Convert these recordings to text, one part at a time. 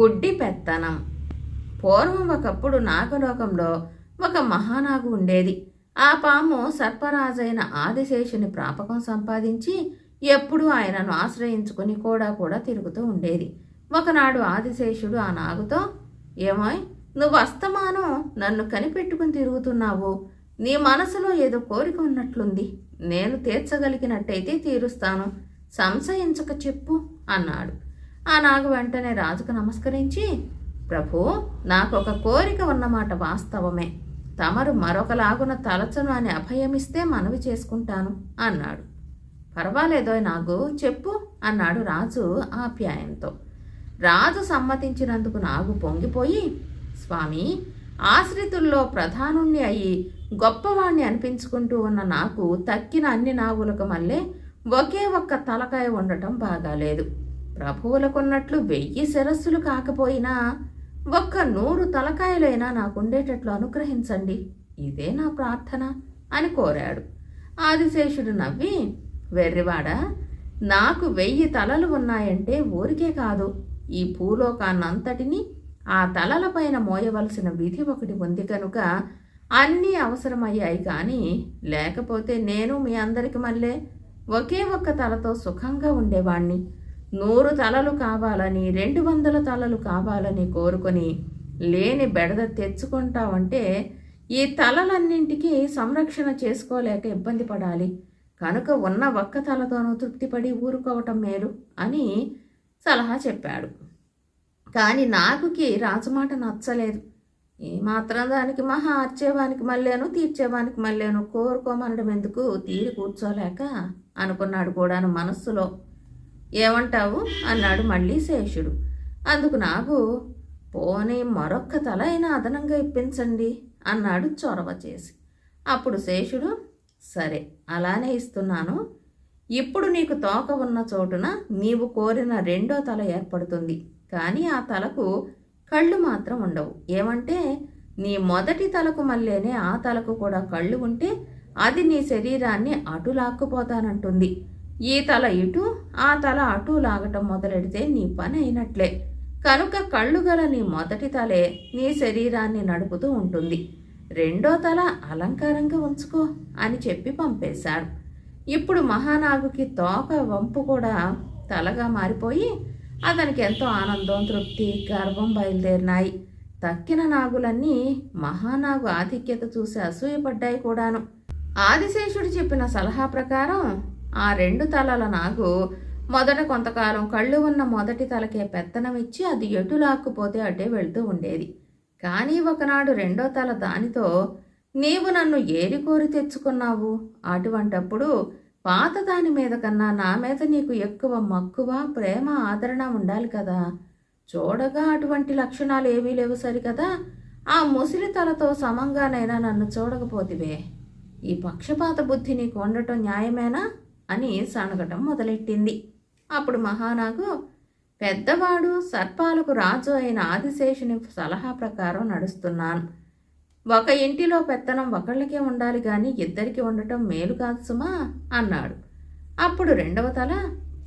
గుడ్డి పెత్తనం. పూర్వం ఒకప్పుడు నాగలోకంలో ఒక మహానాగు ఉండేది. ఆ పాము సర్పరాజైన ఆదిశేషుని ప్రాపకం సంపాదించి ఎప్పుడూ ఆయనను ఆశ్రయించుకుని కూడా కూడా తిరుగుతూ ఉండేది. ఒకనాడు ఆదిశేషుడు ఆ నాగుతో ఏమోయ్ నువ్వు అస్తమానం నన్ను కనిపెట్టుకుని తిరుగుతున్నావు. నీ మనసులో ఏదో కోరిక ఉన్నట్లుంది. నేను తీర్చగలిగినట్టయితే తీరుస్తాను. సంశయించక చెప్పు అన్నాడు. ఆ నాగు వెంటనే రాజుకు నమస్కరించి ప్రభు నాకు ఒక కోరిక ఉన్నమాట వాస్తవమే. తమరు మరొకలాగున తలచను అని అభయమిస్తే మనవి చేసుకుంటాను అన్నాడు. పర్వాలేదో నాగు చెప్పు అన్నాడు రాజు ఆప్యాయంతో. రాజు సమ్మతించినందుకు నాగు పొంగిపోయి స్వామి ఆశ్రితుల్లో ప్రధానుణ్ణి అయి గొప్పవాణ్ణి అనిపించుకుంటూ ఉన్న నాకు తక్కిన అన్ని నాగులకు మళ్ళీ ఒకే ఒక్క తలకాయ ఉండటం బాగాలేదు. ప్రభువులకున్నట్లు వెయ్యి శిరస్సులు కాకపోయినా ఒక్క నూరు తలకాయలైనా నాకుండేటట్లు అనుగ్రహించండి. ఇదే నా ప్రార్థన అని కోరాడు. ఆదిశేషుడు నవ్వి వెర్రివాడా నాకు వెయ్యి తలలు ఉన్నాయంటే ఊరికే కాదు. ఈ భూలోకాన్నంతటిని ఆ తలలపైన మోయవలసిన విధి ఒకటి ఉంది కనుక అన్నీ అవసరమయ్యాయి కానీ లేకపోతే నేను మీ అందరికి మళ్ళీ ఒకే ఒక్క తలతో సుఖంగా ఉండేవాణ్ణి. నూరు తలలు కావాలని రెండు వందల తలలు కావాలని కోరుకొని లేని బెడద తెచ్చుకుంటావంటే ఈ తలలన్నింటికీ సంరక్షణ చేసుకోలేక ఇబ్బంది పడాలి. కనుక ఉన్న ఒక్క తలతోనూ తృప్తిపడి ఊరుకోవటం మేలు అని సలహా చెప్పాడు. కానీ నాకుకి రాజమాట నచ్చలేదు. ఏమాత్రం దానికి మహా అర్చేవానికి మళ్ళేను తీర్చేవానికి మళ్ళేను కోరుకోమనడం ఎందుకు? తీరి కూర్చోలేక అనుకున్నాడు కూడాను మనస్సులో. ఏమంటావు? అన్నాడు మళ్ళీ శేషుడు. అందుకు నాకు పోనీ మరొక్క తల అయినా అదనంగా ఇప్పించండి అన్నాడు చొరవ చేసి. అప్పుడు శేషుడు సరే అలానే ఇస్తున్నాను. ఇప్పుడు నీకు తోక ఉన్న చోటున నీవు కోరిన రెండో తల ఏర్పడుతుంది కానీ ఆ తలకు కళ్ళు మాత్రం ఉండవు. ఏమంటే నీ మొదటి తలకు మళ్ళీనే ఆ తలకు కూడా కళ్ళు ఉంటే అది నీ శరీరాన్ని అటు లాక్కుపోతానంటుంది ఈ తల ఇటు ఆ తల అటు లాగటం మొదలెడితే నీ పని అయినట్లే. కనుక కళ్ళు గల నీ మొదటి తలే నీ శరీరాన్ని నడుపుతూ ఉంటుంది. రెండో తల అలంకారంగా ఉంచుకో అని చెప్పి పంపేశాడు. ఇప్పుడు మహానాగుకి తోక వంపు కూడా తలగా మారిపోయి అతనికి ఎంతో ఆనందం తృప్తి గర్వం బయలుదేరినాయి. తక్కిన నాగులన్నీ మహానాగు ఆధిక్యత చూసి అసూయపడ్డాయి కూడాను. ఆదిశేషుడు చెప్పిన సలహా ప్రకారం ఆ రెండు తలల నాగు మొదట కొంతకాలం కళ్ళు ఉన్న మొదటి తలకే పెత్తనం ఇచ్చి అది ఎటు లాక్కుపోతే అటే వెళ్తూ ఉండేది. కానీ ఒకనాడు రెండో తల దానితో నీవు నన్ను ఏరి కోరి తెచ్చుకున్నావు? అటువంటప్పుడు పాత దాని మీద కన్నా నా మీద నీకు ఎక్కువ మక్కువ ప్రేమ ఆదరణ ఉండాలి కదా. చూడగా అటువంటి లక్షణాలు ఏమీ లేవు సరికదా? ఆ ముసిలి తలతో సమంగానైనా నన్ను చూడకపోతివే. ఈ పక్షపాత బుద్ధి నీకు ఉండటం న్యాయమేనా? అని సణగటం మొదలెట్టింది. అప్పుడు మహానాగు పెద్దవాడు సర్పాలకు రాజు అయిన ఆదిశేషుని సలహా ప్రకారం నడుస్తున్నాను. ఒక ఇంటిలో పెత్తనం ఒకళ్ళకే ఉండాలి కానీ ఇద్దరికి ఉండటం మేలు కాదు సుమా అన్నాడు. అప్పుడు రెండవ తల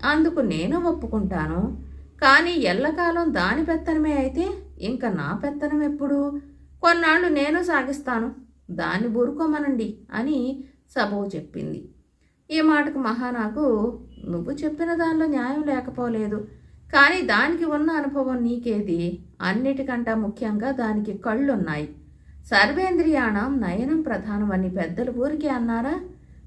అందుకు నేను ఒప్పుకుంటాను. కానీ ఎల్లకాలం దాని పెత్తనమే అయితే ఇంకా నా పెత్తనం ఎప్పుడు? కొన్నాళ్ళు నేను సాగిస్తాను. దాన్ని బురుకోమనండి అని సబవు చెప్పింది. ఈ మాటకు మహానాగు నువ్వు చెప్పిన దానిలో న్యాయం లేకపోలేదు. కానీ దానికి ఉన్న అనుభవం నీకేది? అన్నిటికంటా ముఖ్యంగా దానికి కళ్ళున్నాయి. సర్వేంద్రియాణం నయనం ప్రధానమని పెద్దలు ఊరికే అన్నారా?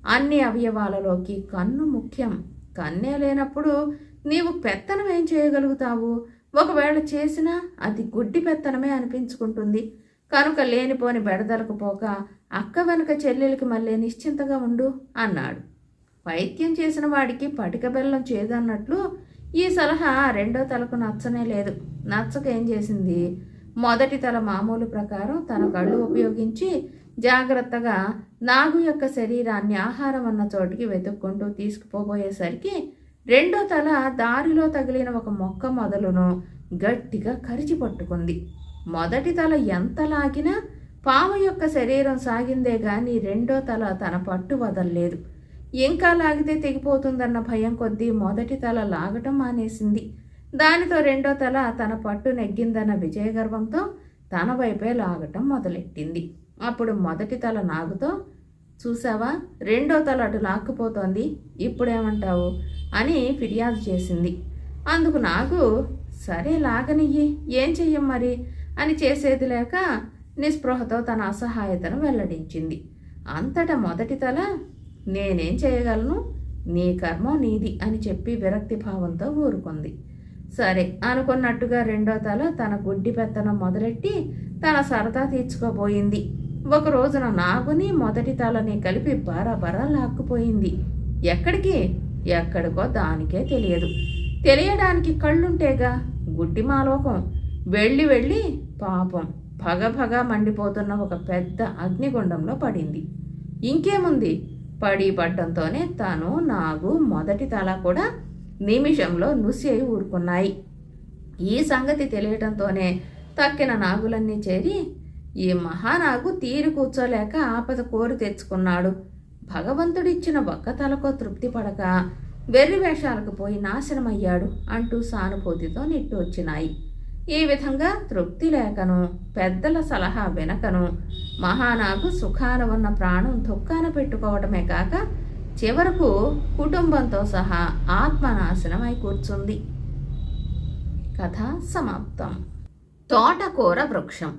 అన్ని అవయవాలలోకి కన్ను ముఖ్యం. కన్నే లేనప్పుడు నీవు పెత్తనం ఏం చేయగలుగుతావు? ఒకవేళ చేసినా అది గుడ్డి పెత్తనమే అనిపించుకుంటుంది. కనుక లేనిపోని బెడదలకు పోక అక్క వెనుక చెల్లెలకి మళ్ళీ నిశ్చింతగా ఉండు అన్నాడు. వైద్యం చేసిన వాడికి పటిక బెల్లం చేదన్నట్లు ఈ సలహా రెండో తలకు నచ్చనే లేదు. నచ్చక ఏం చేసింది? మొదటి తల మామూలు ప్రకారం తన కళ్ళు ఉపయోగించి జాగ్రత్తగా నాగు యొక్క శరీరాన్ని ఆహారం ఉన్న చోటికి వెతుక్కుంటూ తీసుకుపోబోయేసరికి రెండో తల దారిలో తగిలిన ఒక మొక్క మొదలును గట్టిగా కరిచి పట్టుకుంది. మొదటి తల ఎంత లాగినా పాము యొక్క శరీరం సాగిందే గాని రెండో తల తన పట్టు వదల్లేదు. ఇంకా లాగితే తెగిపోతుందన్న భయం కొద్దీ మొదటి తల లాగటం మానేసింది. దానితో రెండో తల తన పట్టు నెగ్గిందన్న విజయగర్వంతో తన వైపే లాగటం మొదలెట్టింది. అప్పుడు మొదటి తల నాగుతో చూసావా రెండో తల అటు లాక్కుపోతోంది ఇప్పుడేమంటావు? అని ఫిర్యాదు చేసింది. అందుకు నాగు సరే లాగనియ్యి ఏం చెయ్యం మరి? అని చేసేది లేక నిస్పృహతో తన అసహాయతను వెల్లడించింది. అంతటా మొదటి తల నేనేం చేయగలను? నీ కర్మ నీది అని చెప్పి విరక్తి భావంతో ఊరుకుంది. సరే అనుకున్నట్టుగా రెండో తల తన గుడ్డి పెత్తనం మొదలెట్టి తన సరదా తీర్చుకోబోయింది. ఒక రోజున నాగుని మొదటి తలని కలిపి బరాబరా లాక్కుపోయింది. ఎక్కడికి? ఎక్కడికో దానికే తెలియదు. తెలియడానికి కళ్ళుంటేగా గుడ్డి మాలోకం. వెళ్ళి వెళ్ళి పాపం భగ మండిపోతున్న ఒక పెద్ద అగ్నిగుండంలో పడింది. ఇంకేముంది? పడి పడ్డంతోనే తను నాగు మొదటి తల కూడా నిమిషంలో నుసి అయి ఊరుకున్నాయి. ఈ సంగతి తెలియటంతోనే తక్కిన నాగులన్నీ చేరి ఈ మహానాగు తీరు కూర్చోలేక ఆపద కోరి తెచ్చుకున్నాడు. భగవంతుడిచ్చిన ఒక్క తలకో తృప్తి పడక వెర్రి వేషాలకు పోయి నాశనమయ్యాడు అంటూ సానుభూతితో నిట్టొచ్చినాయి ఈ విధంగా తృప్తి లేకను పెద్దల సలహా వెనకను మహానాగు సుఖాన ఉన్న ప్రాణం దుఃఖాన పెట్టుకోవటమే కాక చివరకు కుటుంబంతో సహా ఆత్మనాశనమై కూర్చుంది. కథ సమాప్తం. తోటకూర వృక్షం.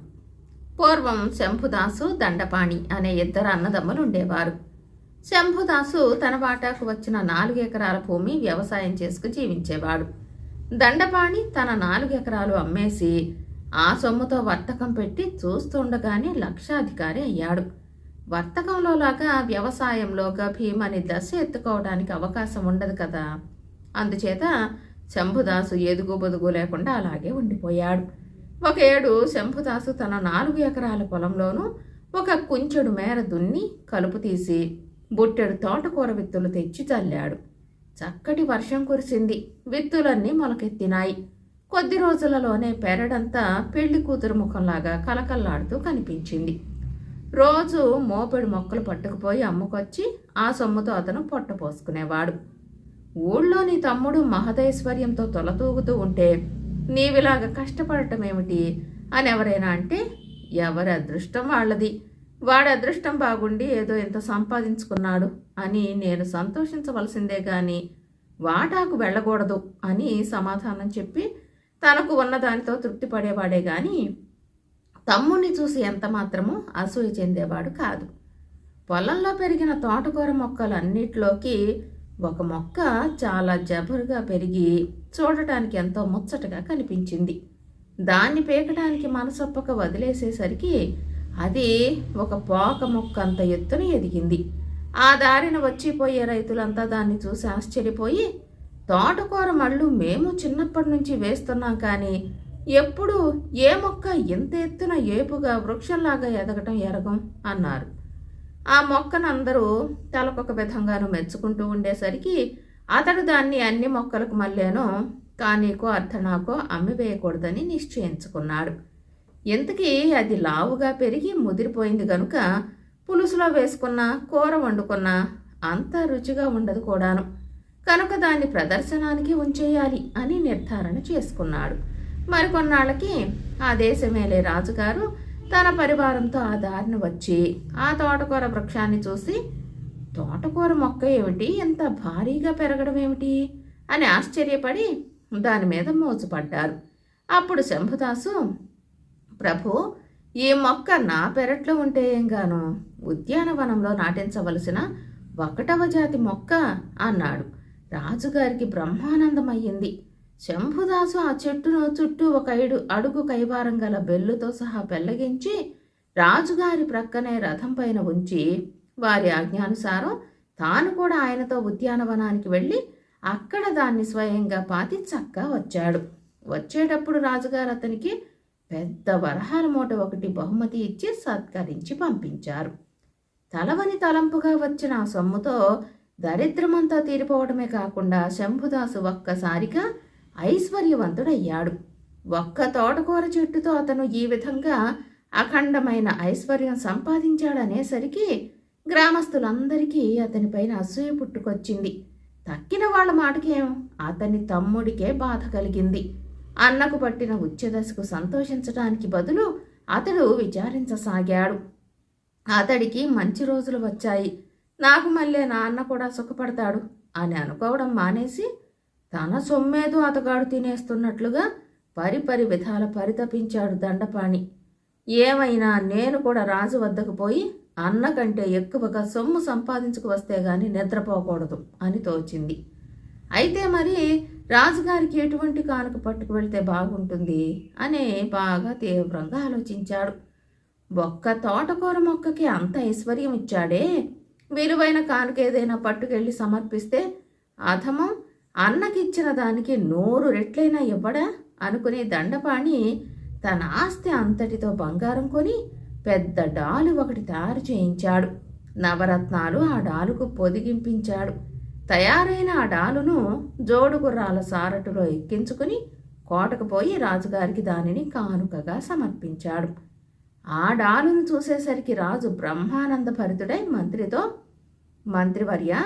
పూర్వం శంభుదాసు దండపాణి అనే ఇద్దరు అన్నదమ్ములు ఉండేవారు. శంభుదాసు తన వాటాకు వచ్చిన నాలుగు ఎకరాల భూమి వ్యవసాయం చేసుకు జీవించేవాడు. దండపాణి తన నాలుగు ఎకరాలు అమ్మేసి ఆ సొమ్ముతో వర్తకం పెట్టి చూస్తుండగానే లక్షాధికారి అయ్యాడు. వర్తకంలో లాగా వ్యవసాయంలోగా భీమని దశ ఎత్తుకోవడానికి అవకాశం ఉండదు కదా. అందుచేత శంభుదాసు ఎదుగు బొదుగు లేకుండా అలాగే ఉండిపోయాడు. ఒక ఏడు శంభుదాసు తన నాలుగు ఎకరాల పొలంలోనూ ఒక కుంచెడు మేర దున్ని కలుపు తీసి బుట్టెడు తోటకూర విత్తులు తెచ్చి చల్లాడు. చక్కటి వర్షం కురిసింది. విత్తులన్నీ మొలకెత్తినాయి. కొద్ది రోజులలోనే పెరడంతా పెళ్ళి కూతురు ముఖంలాగా కలకల్లాడుతూ కనిపించింది. రోజు మోపెడు మొక్కలు పట్టుకుపోయి అమ్ముకొచ్చి ఆ సొమ్ముతో అతను పొట్ట పోసుకునేవాడు. ఊళ్ళోని తమ్ముడు మహదైశ్వర్యంతో తొలతూగుతూ ఉంటే నీవిలాగా కష్టపడటం ఏమిటి అని ఎవరైనా అంటే ఎవరి అదృష్టం వాళ్ళది. వాడి అదృష్టం బాగుండి ఏదో ఎంత సంపాదించుకున్నాడు అని నేను సంతోషించవలసిందే గాని వాటాకు వెళ్ళకూడదు అని సమాధానం చెప్పి తనకు ఉన్నదానితో తృప్తి పడేవాడే గాని తమ్ముణ్ణి చూసి ఎంత మాత్రమూ అసూయ చెందేవాడు కాదు. పొలంలో పెరిగిన తోటకూర మొక్కలన్నిటిలోకి ఒక మొక్క చాలా జబరుగా పెరిగి చూడటానికి ఎంతో ముచ్చటగా కనిపించింది. దాన్ని పీకడానికి మనసొప్పక వదిలేసేసరికి అది ఒక పోక మొక్క అంత ఎత్తున ఎదిగింది. ఆ దారిన వచ్చిపోయే రైతులంతా దాన్ని చూసి ఆశ్చర్యపోయి తోటకూర మళ్ళు మేము చిన్నప్పటి నుంచి వేస్తున్నాం కానీ ఎప్పుడు ఏ మొక్క ఎంత ఎత్తున ఏపుగా వృక్షంలాగా ఎదగటం ఎరగం? అన్నారు. ఆ మొక్కను అందరూ తలకొక విధంగాను మెచ్చుకుంటూ ఉండేసరికి అతడు దాన్ని అన్ని మొక్కలకు మళ్ళేనో కానీకో అర్ధనాకో అమ్మివేయకూడదని నిశ్చయించుకున్నాడు. ఇంతకీ అది లావుగా పెరిగి ముదిరిపోయింది గనుక పులుసులో వేసుకున్న కూర వండుకున్న అంత రుచిగా ఉండదు కూడాను. కనుక దాన్ని ప్రదర్శనానికి ఉంచేయాలి అని నిర్ధారణ చేసుకున్నాడు. మరికొన్నాళ్ళకి ఆ దేశమేలే రాజుగారు తన పరివారంతో ఆ దారిని వచ్చి ఆ తోటకూర వృక్షాన్ని చూసి తోటకూర మొక్క ఏమిటి? ఎంత భారీగా పెరగడం ఏమిటి? అని ఆశ్చర్యపడి దాని మీద మోచుపడ్డారు అప్పుడు శంభుదాసు ప్రభు ఈ మొక్క నా పెరట్లో ఉంటే ఏం గాను ఉద్యానవనంలో నాటించవలసిన ఒకటవ జాతి మొక్క అన్నాడు. రాజుగారికి బ్రహ్మానందమయ్యింది. శంభుదాసు ఆ చెట్టును చుట్టూ ఒక ఐడు అడుగు కైవారం గల బెల్లుతో సహా పెళ్ళగించి రాజుగారి ప్రక్కనే రథం పైన ఉంచి వారి ఆజ్ఞానుసారం తాను కూడా ఆయనతో ఉద్యానవనానికి వెళ్ళి అక్కడ దాన్ని స్వయంగా పాతి చక్క వచ్చాడు. వచ్చేటప్పుడు రాజుగారు అతనికి పెద్ద వరహాల మూట ఒకటి బహుమతి ఇచ్చి సత్కరించి పంపించారు. తలవని తలంపుగా వచ్చిన ఆ సొమ్ముతో దరిద్రమంతా తీరిపోవడమే కాకుండా శంభుదాసు ఒక్కసారిగా ఐశ్వర్యవంతుడయ్యాడు. ఒక్క తోటకూర చెట్టుతో అతను ఈ విధంగా అఖండమైన ఐశ్వర్యం సంపాదించాడనేసరికి గ్రామస్తులందరికీ అతనిపైన అసూయ పుట్టుకొచ్చింది. తక్కిన వాళ్ళ మాటకేం? అతని తమ్ముడికే బాధ కలిగింది. అన్నకు పట్టిన ఉచ్చదశకు సంతోషించటానికి బదులు అతడు విచారించసాగాడు. అతడికి మంచి రోజులు వచ్చాయి. నాకు మళ్ళీ నా అన్న కూడా సుఖపడతాడు అని అనుకోవడం మానేసి తన సొమ్మేదో అతగాడు తినేస్తున్నట్లుగా పరిపరి విధాల పరితపించాడు దండపాణి. ఏమైనా నేను కూడా రాజు వద్దకు పోయి అన్న కంటే ఎక్కువగా సొమ్ము సంపాదించుకు వస్తే గాని నిద్రపోకూడదు అని తోచింది. అయితే మరి రాజుగారికి ఎటువంటి కానుక పట్టుకు వెళ్తే బాగుంటుంది అనే బాగా తీవ్రంగా ఆలోచించాడు. ఒక్క తోటకూర మొక్కకి అంత ఐశ్వర్యం ఇచ్చాడే? విలువైన కానుక ఏదైనా పట్టుకెళ్ళి సమర్పిస్తే అధమం అన్నకిచ్చిన దానికి నూరు రెట్లైనా ఇవ్వడా? అనుకునే దండపాణి తన ఆస్తి అంతటితో బంగారం కొని పెద్ద డాలు ఒకటి తయారు చేయించాడు. నవరత్నాలు ఆ డాలుకు పొదిగింపించాడు. తయారైన ఆ డాలును జోడు గుర్రాల సారటులో ఎక్కించుకుని కోటకు పోయి రాజుగారికి దానిని కానుకగా సమర్పించాడు. ఆ డాలును చూసేసరికి రాజు బ్రహ్మానంద భరితుడై మంత్రితో మంత్రివర్య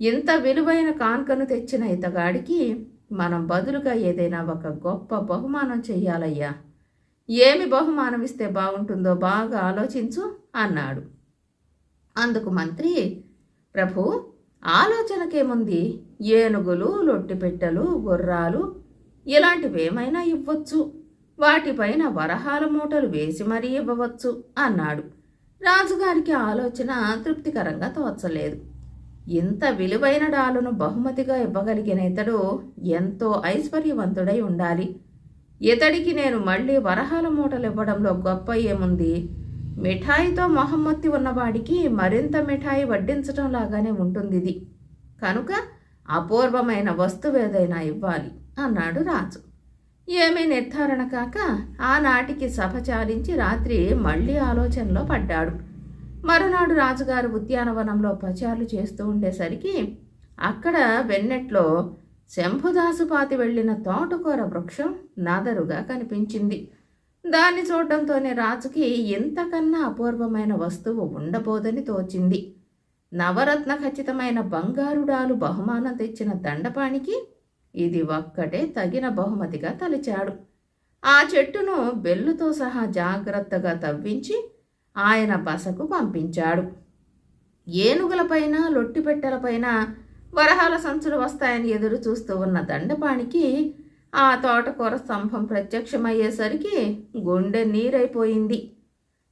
ఇంత విలువైన కానుకను తెచ్చిన ఇతగాడికి మనం బదులుగా ఏదైనా ఒక గొప్ప బహుమానం చెయ్యాలయ్యా. ఏమి బహుమానం ఇస్తే బాగుంటుందో బాగా ఆలోచించు అన్నాడు. అందుకు మంత్రి ప్రభు ఆలోచనకేముంది? ఏనుగులు లొట్టిపెట్టెలు గుర్రాలు ఇలాంటివేమైనా ఇవ్వచ్చు. వాటిపైన వరహాల మూటలు వేసి మరీ ఇవ్వవచ్చు అన్నాడు. రాజుగారికి ఆలోచన తృప్తికరంగా తోచలేదు. ఇంత విలువైన డాలును బహుమతిగా ఇవ్వగలిగిన ఇతడు ఎంతో ఐశ్వర్యవంతుడై ఉండాలి. ఇతడికి నేను మళ్ళీ వరహాల మూటలు ఇవ్వడంలో గొప్ప ఏముంది? మిఠాయితో మొహమ్మత్తి ఉన్నవాడికి మరింత మిఠాయి వడ్డించటం లాగానే ఉంటుంది ఇది. కనుక అపూర్వమైన వస్తువేదైనా ఇవ్వాలి అన్నాడు రాజు. ఏమీ నిర్ధారణ కాక ఆనాటికి సభ చాలించి రాత్రి మళ్ళీ ఆలోచనలో పడ్డాడు. మరునాడు రాజుగారు ఉద్యానవనంలో పచారులు చేస్తూ ఉండేసరికి అక్కడ వెన్నెట్లో శంభుదాసుపాతి వెళ్ళిన తోటకూర వృక్షం నాదరుగా కనిపించింది. దాన్ని చూడటంతోనే రాజుకి ఎంతకన్నా అపూర్వమైన వస్తువు ఉండబోదని తోచింది. నవరత్న ఖచ్చితమైన బంగారుడాలు బహుమానం తెచ్చిన దండపానికి ఇది ఒక్కటే తగిన బహుమతిగా తలిచాడు. ఆ చెట్టును బెల్లుతో సహా జాగ్రత్తగా తవ్వించి ఆయన బసకు పంపించాడు. ఏనుగులపైన లొట్టిపెట్టెలపైన వరహాల సంచులు వస్తాయని ఎదురు చూస్తూ ఉన్న దండపానికి ఆ తోటకూర స్తంభం ప్రత్యక్షమయ్యేసరికి గుండె నీరైపోయింది.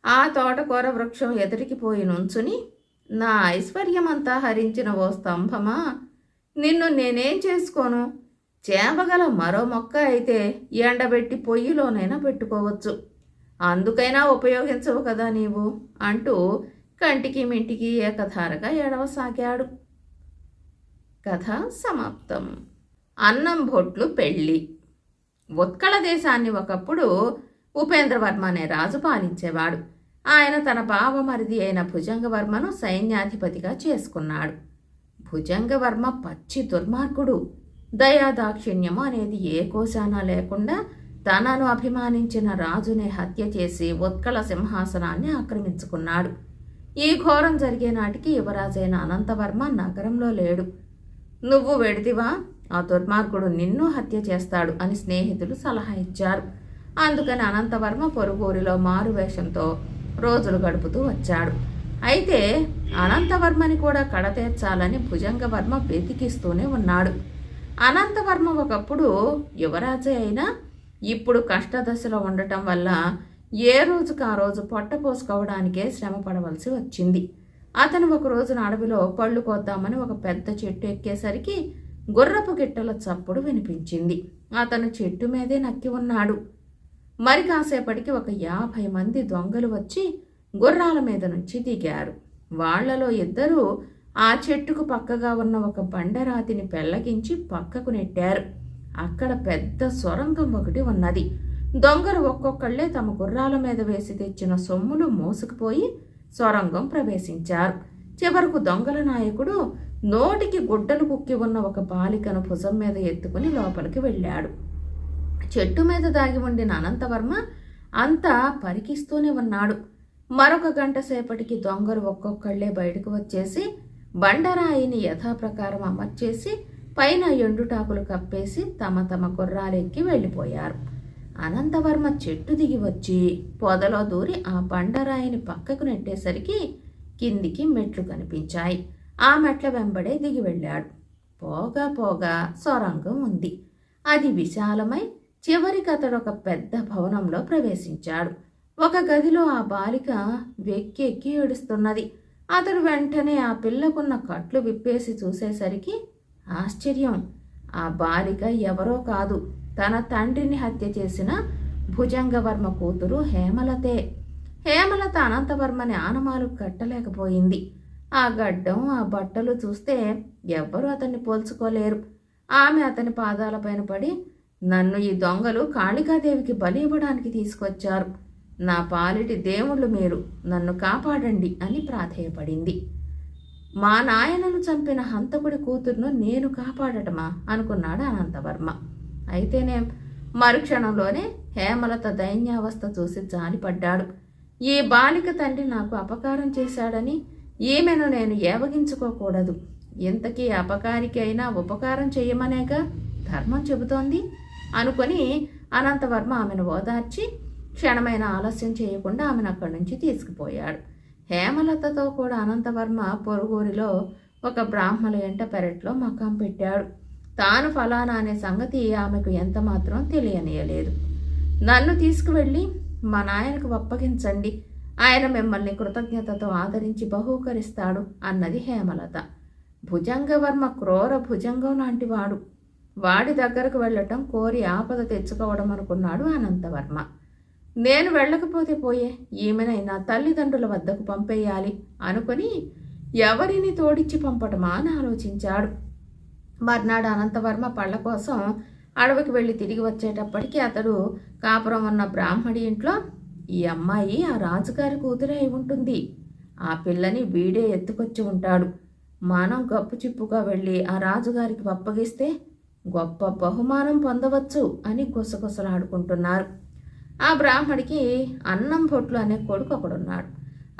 ఆ తోటకూర వృక్షం ఎదురికి పోయి నుంచుని నా ఐశ్వర్యమంతా హరించిన ఓ స్తంభమా? నిన్ను నేనేం చేసుకోను? చేపగల మరో మొక్క అయితే ఎండబెట్టి పొయ్యిలోనైనా పెట్టుకోవచ్చు. అందుకైనా ఉపయోగించవు కదా నీవు? అంటూ కంటికి మింటికి ఏకధారగా ఏడవసాగాడు. కథ సమాప్తం. అన్నం బొట్లు పెళ్ళి. ఉత్కళ దేశాన్ని ఒకప్పుడు ఉపేంద్రవర్మ అనే రాజు పాలించేవాడు. ఆయన తన బావమరిది అయిన భుజంగవర్మను సైన్యాధిపతిగా చేసుకున్నాడు. భుజంగవర్మ పచ్చి దుర్మార్గుడు. దయాదాక్షిణ్యము అనేది ఏ కోశాన లేకుండా తనను అభిమానించిన రాజుని హత్య చేసి ఉత్కళ సింహాసనాన్ని ఆక్రమించుకున్నాడు. ఈ ఘోరం జరిగే నాటికి యువరాజైన అనంతవర్మ నగరంలో లేడు. నువ్వు వెడితివా ఆ దుర్మార్గుడు నిన్ను హత్య చేస్తాడు అని స్నేహితులు సలహా ఇచ్చారు. అందుకని అనంతవర్మ పొరుగూరిలో మారువేషంతో రోజులు గడుపుతూ వచ్చాడు. అయితే అనంతవర్మని కూడా కడతీర్చాలని భుజంగవర్మ వెతికిస్తూనే ఉన్నాడు. అనంతవర్మ ఒకప్పుడు యువరాజే అయినా ఇప్పుడు కష్టదశలో ఉండటం వల్ల ఏ రోజుకు ఆ రోజు పొట్ట పోసుకోవడానికే శ్రమ పడవలసి వచ్చింది. అతను ఒక రోజున అడవిలో పళ్ళు కోద్దామని ఒక పెద్ద చెట్టు ఎక్కేసరికి గుర్రపు గిట్టల చప్పుడు వినిపించింది. అతను చెట్టు మీదే నక్కి ఉన్నాడు. మరి కాసేపటికి ఒక యాభై మంది దొంగలు వచ్చి గుర్రాల మీద నుంచి దిగారు. వాళ్ళలో ఇద్దరూ ఆ చెట్టుకు పక్కగా ఉన్న ఒక బండరాతిని పెళ్ళగించి పక్కకు నెట్టారు. అక్కడ పెద్ద సొరంగం ఒకటి ఉన్నది. దొంగలు ఒక్కొక్కళ్ళే తమ గుర్రాల మీద వేసి తెచ్చిన సొమ్ములు మోసుకుపోయి సొరంగం ప్రవేశించారు. చివరకు దొంగల నాయకుడు నోటికి గుడ్డలు కుక్కి ఉన్న ఒక బాలికను భుజం మీద ఎత్తుకుని లోపలికి వెళ్ళాడు. చెట్టు మీద దాగి ఉండిన అనంతవర్మ అంతా పరికిస్తూనే ఉన్నాడు. మరొక గంట సేపటికి దొంగలు ఒక్కొక్కళ్ళే బయటకు వచ్చేసి బండరాయిని యథాప్రకారం అమర్చేసి పైన ఎండుటాకులు కప్పేసి తమ తమ గుర్రాలెక్కి వెళ్ళిపోయారు. అనంతవర్మ చెట్టు దిగి వచ్చి పొదలో దూరి ఆ బండరాయిని పక్కకు నెట్టేసరికి కిందికి మెట్లు కనిపించాయి. ఆ మెట్ల వెంబడే దిగి వెళ్ళాడు. పోగా పోగా సొరంగం ఉంది. అది విశాలమై చివరికి అతడు ఒక పెద్ద భవనంలో ప్రవేశించాడు. ఒక గదిలో ఆ బాలిక వెక్కి ఎక్కి ఏడుస్తున్నది. అతడు వెంటనే ఆ పిల్లకున్న కట్లు విప్పేసి చూసేసరికి ఆశ్చర్యం. ఆ బాలిక ఎవరో కాదు. తన తండ్రిని హత్య చేసిన భుజంగవర్మ కూతురు హేమలతే. హేమలత అనంతవర్మని ఆనమాలు కట్టలేకపోయింది. ఆ గడ్డం ఆ బట్టలు చూస్తే ఎవ్వరూ అతన్ని పోల్చుకోలేరు. ఆమె అతని పాదాలపైన పడి నన్ను ఈ దొంగలు కాళికాదేవికి బలి ఇవ్వడానికి తీసుకొచ్చారు. నా పాలిటి దేవుళ్ళు మీరు నన్ను కాపాడండి అని ప్రాధేయపడింది. మా నాయనను చంపిన హంతకుడి కూతురును నేను కాపాడటమా? అనుకున్నాడు అనంతవర్మ. అయితేనే మరుక్షణంలోనే హేమలత దైన్యావస్థ చూసి జాలిపడ్డాడు. ఈ బాలిక తండ్రి నాకు అపకారం చేశాడని ఈమెను నేను ఏవగించుకోకూడదు. ఇంతకీ అపకారికి అయినా ఉపకారం చేయమనేగా ధర్మం చెబుతోంది. అనుకొని అనంతవర్మ ఆమెను ఓదార్చి క్షణమైన ఆలస్యం చేయకుండా ఆమెను అక్కడి నుంచి తీసుకుపోయాడు. హేమలతతో కూడా అనంతవర్మ పొరుగురిలో ఒక బ్రాహ్మణ ఎంట పెరట్లో మకాం పెట్టాడు. తాను ఫలానా అనే సంగతి ఆమెకు ఎంత మాత్రం నన్ను తీసుకువెళ్ళి మా నాయనకు అప్పగించండి ఆయన మిమ్మల్ని కృతజ్ఞతతో ఆదరించి బహూకరిస్తాడు అన్నది హేమలత. భుజంగవర్మ క్రోర భుజంగం లాంటివాడు. వాడి దగ్గరకు వెళ్ళటం కోరి ఆపద తెచ్చుకోవడం అనుకున్నాడు అనంతవర్మ. నేను వెళ్ళకపోతే పోయే ఈమెనైనా తల్లిదండ్రుల వద్దకు పంపేయాలి అనుకుని ఎవరిని తోడిచ్చి పంపటమా అని ఆలోచించాడు. మర్నాడు అనంతవర్మ పళ్ళ కోసం అడవికి వెళ్ళి తిరిగి వచ్చేటప్పటికి అతడు కాపురం ఉన్న బ్రాహ్మడి ఇంట్లో ఈ అమ్మాయి ఆ రాజుగారి కూతురే ఉంటుంది. ఆ పిల్లని వీడే ఎత్తుకొచ్చి ఉంటాడు. మనం గప్పు చిప్పుగా వెళ్ళి ఆ రాజుగారికి అప్పగిస్తే గొప్ప బహుమానం పొందవచ్చు అని గుసగుసలాడుకుంటున్నారు. ఆ బ్రాహ్మడికి అన్నం పొట్లు అనే కొడుకు ఒకడున్నాడు.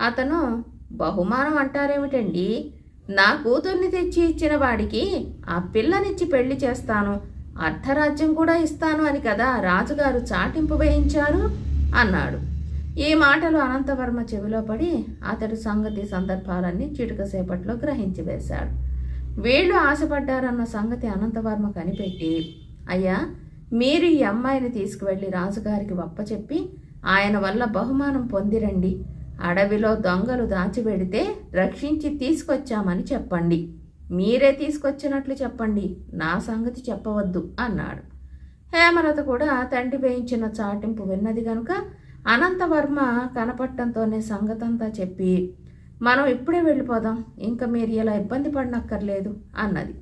అతను బహుమానం అంటారేమిటండి? నా కూతుర్ని తెచ్చి ఇచ్చిన వాడికి ఆ పిల్లనిచ్చి పెళ్ళి చేస్తాను. అర్ధరాజ్యం కూడా ఇస్తాను అని కదా రాజుగారు చాటింపు వేయించారు? అన్నాడు. ఈ మాటలు అనంతవర్మ చెవిలో పడి అతడు సంగతి సందర్భాలన్నీ చిటుకసేపట్లో గ్రహించి వేశాడు. వీళ్ళు ఆశపడ్డారన్న సంగతి అనంతవర్మ కనిపెట్టి అయ్యా మీరు ఈ అమ్మాయిని తీసుకువెళ్ళి రాజుగారికి వప్పచెప్పి ఆయన వల్ల బహుమానం పొందిరండి. అడవిలో దొంగలు దాచిపెడితే రక్షించి తీసుకొచ్చామని చెప్పండి. మీరే తీసుకొచ్చినట్లు చెప్పండి. నా సంగతి చెప్పవద్దు అన్నాడు. హేమలత కూడా తండ్రి వేయించిన చాటింపు విన్నది గనుక అనంతవర్మ కనపడటంతోనే సంగతంతా చెప్పి మనం ఇప్పుడే వెళ్ళిపోదాం ఇంకా మీరు ఇలా ఇబ్బంది పడనక్కర్లేదు అన్నది.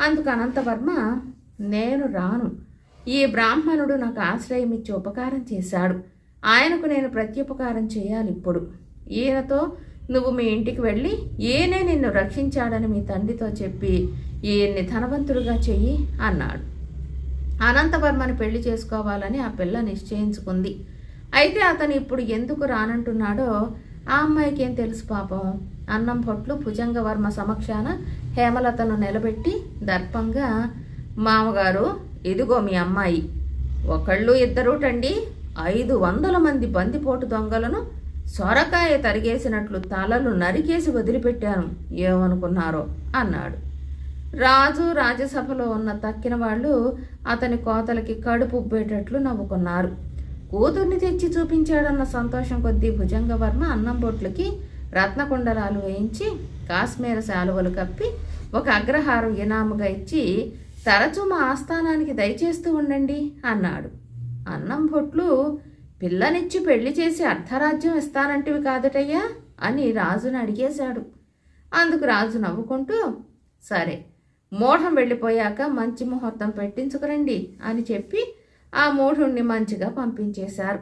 అందుకు అనంతవర్మ నేను రాను. ఈ బ్రాహ్మణుడు నాకు ఆశ్రయం ఇచ్చి ఉపకారం చేశాడు. ఆయనకు నేను ప్రత్యుపకారం చేయాలి ఇప్పుడు. ఈయనతో నువ్వు మీ ఇంటికి వెళ్ళి ఈయనే నిన్ను రక్షించాడని మీ తండ్రితో చెప్పి ఈయన్ని ధనవంతుడుగా చెయ్యి అన్నాడు. అనంతవర్మని పెళ్ళి చేసుకోవాలని ఆ పిల్ల నిశ్చయించుకుంది. అయితే అతను ఇప్పుడు ఎందుకు రానంటున్నాడో ఆ అమ్మాయికి ఏం తెలుసు పాపం? అన్నం పొట్లు భుజంగవర్మ సమక్షాన హేమలతను నిలబెట్టి దర్పంగా మామగారు ఇదిగో మీ అమ్మాయి. ఒకళ్ళు ఇద్దరుటండి ఐదు వందల మంది బందిపోటు దొంగలను సొరకాయ తరిగేసినట్లు తలలు నరికేసి వదిలిపెట్టాను. ఏమనుకున్నారో? అన్నాడు. రాజు రాజ్యసభలో ఉన్న తక్కిన వాళ్ళు అతని కోతలకి కడుపు ఉబ్బేటట్లు నవ్వుకున్నారు. కూతుర్ని తెచ్చి చూపించాడన్న సంతోషం కొద్దీ భుజంగవర్మ అన్నం బొట్లకి రత్నకుండలాలు వేయించి కాశ్మీర శాలువలు కప్పి ఒక అగ్రహారం ఇనాముగా ఇచ్చి తరచూ మా ఆస్థానానికి దయచేస్తూ ఉండండి అన్నాడు. అన్నం బొట్లు పిల్లనిచ్చి పెళ్ళి చేసి అర్ధరాజ్యం ఇస్తానంటివి కాదటయ్యా అని రాజుని అడిగేశాడు. అందుకు రాజు నవ్వుకుంటూ సరే మోఢం వెళ్ళిపోయాక మంచి ముహూర్తం పెట్టించుకురండి అని చెప్పి ఆ మూఢుణ్ణి మంచిగా పంపించేశారు.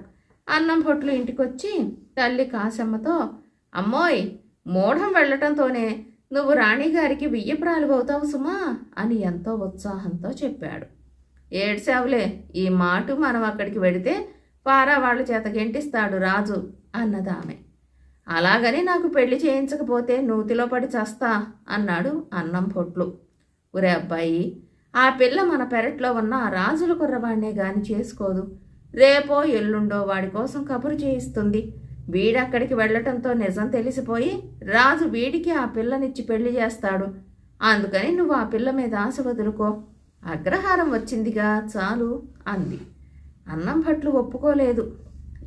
అన్నం పొట్లు ఇంటికొచ్చి తల్లి కాసమ్మతో అమ్మోయ్ మూఢం వెళ్ళటంతోనే నువ్వు రాణిగారికి బియ్యప్రాలు అవుతావు సుమా అని ఎంతో ఉత్సాహంతో చెప్పాడు. ఏడ్సావులే ఈ మాట మనం అక్కడికి వెడితే పారా వాళ్ళ చేత గెంటిస్తాడు రాజు అన్నదామె అలాగని నాకు పెళ్ళి చేయించకపోతే నూతిలో పడి చస్తా అన్నాడు అన్నం పొట్లు. ఒరే అబ్బాయి ఆ పిల్ల మన పెరట్లో ఉన్న రాజుల కుర్రవాడినే గాని చేసుకోదు. రేపో ఎల్లుండో వాడి కోసం కబురు చేయిస్తుంది. వీడక్కడికి వెళ్ళటంతో నిజం తెలిసిపోయి రాజు వీడికి ఆ పిల్లనిచ్చి పెళ్ళి చేస్తాడు. అందుకని నువ్వు ఆ పిల్ల మీద ఆశ వదులుకో. అగ్రహారం వచ్చిందిగా చాలు అంది. అన్నం భట్లు ఒప్పుకోలేదు.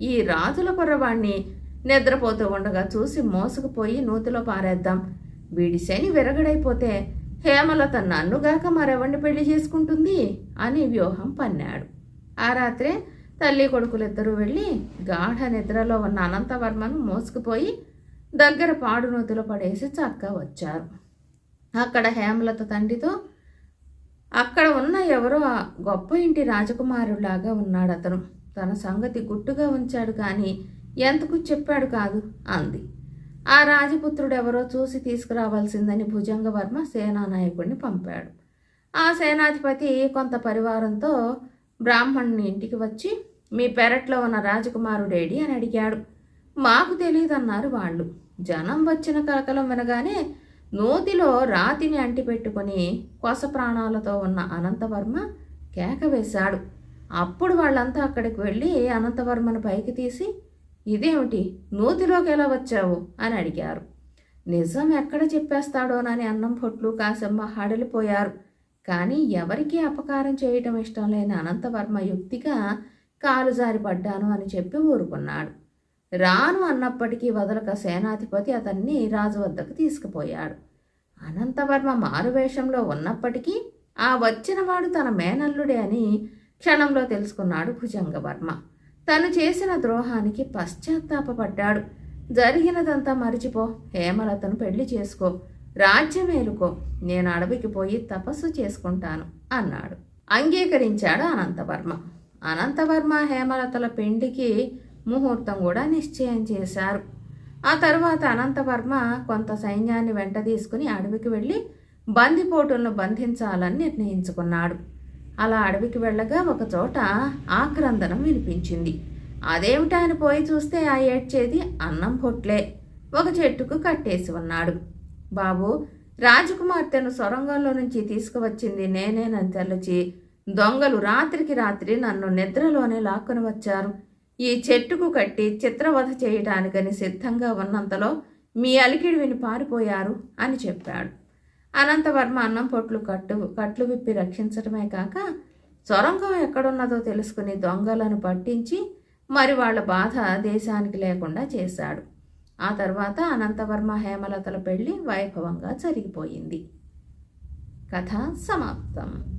ఈ రాజుల కుర్రవాణ్ణి నిద్రపోతూ ఉండగా చూసి మోసుకుపోయి నూతిలో పారేద్దాం. వీడి శని విరగడైపోతే హేమలత నన్నుగాక మరెవండి పెళ్ళి చేసుకుంటుంది? అని వ్యూహం పన్నాడు. ఆ రాత్రే తల్లి కొడుకులిద్దరూ వెళ్ళి గాఢ నిద్రలో ఉన్న అనంతవర్మను మోసుకుపోయి దగ్గర పాడునొతిలో పడేసి చక్క వచ్చారు. అక్కడ హేమలత తండ్రితో అక్కడ ఉన్న ఎవరో గొప్ప ఇంటి రాజకుమారులాగా ఉన్నాడు అతను తన సంగతి గుట్టుగా ఉంచాడు కానీ ఎంతకు చెప్పాడు కాదు? అంది. ఆ రాజపుత్రుడు ఎవరో చూసి తీసుకురావాల్సిందని భుజంగవర్మ సేనానాయకుడిని పంపాడు. ఆ సేనాధిపతి కొంత పరివారంతో బ్రాహ్మణుని ఇంటికి వచ్చి మీ పెరట్లో ఉన్న రాజకుమారుడేడి అని అడిగాడు. మాకు తెలియదన్నారు వాళ్ళు. జనం వచ్చిన కలకలం వినగానే నూతిలో రాతిని అంటిపెట్టుకుని కొస ప్రాణాలతో ఉన్న అనంతవర్మ కేక వేశాడు. అప్పుడు వాళ్ళంతా అక్కడికి వెళ్ళి అనంతవర్మను పైకి తీసి ఇదేమిటి? నూతిలోకి ఎలా వచ్చావు? అని అడిగారు. నిజం ఎక్కడ చెప్పేస్తాడోనని అన్నం పొట్లు కాసమ్మ హడలిపోయారు. కానీ ఎవరికీ అపకారం చేయటం ఇష్టం లేని అనంతవర్మ యుక్తిగా కాలు జారిపడ్డాను అని చెప్పి ఊరుకున్నాడు. రాను అన్నప్పటికీ వదలక సేనాధిపతి అతన్ని రాజు వద్దకు తీసుకుపోయాడు. అనంతవర్మ మారువేషంలో ఉన్నప్పటికీ ఆ వచ్చినవాడు తన మేనల్లుడే అని క్షణంలో తెలుసుకున్నాడు భుజంగవర్మ. తను చేసిన ద్రోహానికి పశ్చాత్తాపడ్డాడు జరిగినదంతా మరిచిపో. హేమలతను పెళ్ళి చేసుకో. రాజ్యమేలుకో నేను అడవికి పోయి తపస్సు చేసుకుంటాను అన్నాడు. అంగీకరించాడు అనంతవర్మ. అనంతవర్మ హేమలతల పెండికి ముహూర్తం కూడా నిశ్చయం చేశారు. ఆ తర్వాత అనంతవర్మ కొంత సైన్యాన్ని వెంట తీసుకుని అడవికి వెళ్ళి బందిపోటులను బంధించాలని నిర్ణయించుకున్నాడు. అలా అడవికి వెళ్ళగా ఒక చోట ఆక్రందనం వినిపించింది. అదేమిటా అని పోయి చూస్తే ఆ ఏడ్చేది అన్నం పొట్లే. ఒక చెట్టుకు కట్టేసి ఉన్నాడు. బాబు రాజకుమార్తెను సొరంగంలో నుంచి తీసుకువచ్చింది నేనేనని తెలిచి దొంగలు రాత్రికి రాత్రి నన్ను నిద్రలోనే లాక్కుని వచ్చారు. ఈ చెట్టుకు కట్టి చిత్రవధ చేయటానికని సిద్ధంగా ఉన్నంతలో మీ అలికిడి విని పారిపోయారు అని చెప్పాడు. అనంతవర్మ అన్నం పొట్లు కట్టు కట్లు విప్పి రక్షించడమే కాక సొరంగం ఎక్కడున్నదో తెలుసుకుని దొంగలను పట్టించి మరి వాళ్ళ బాధ దేశానికి లేకుండా చేశాడు. ఆ తర్వాత అనంతవర్మ హేమలతల పెళ్ళి వైభవంగా జరిగిపోయింది. కథ సమాప్తం.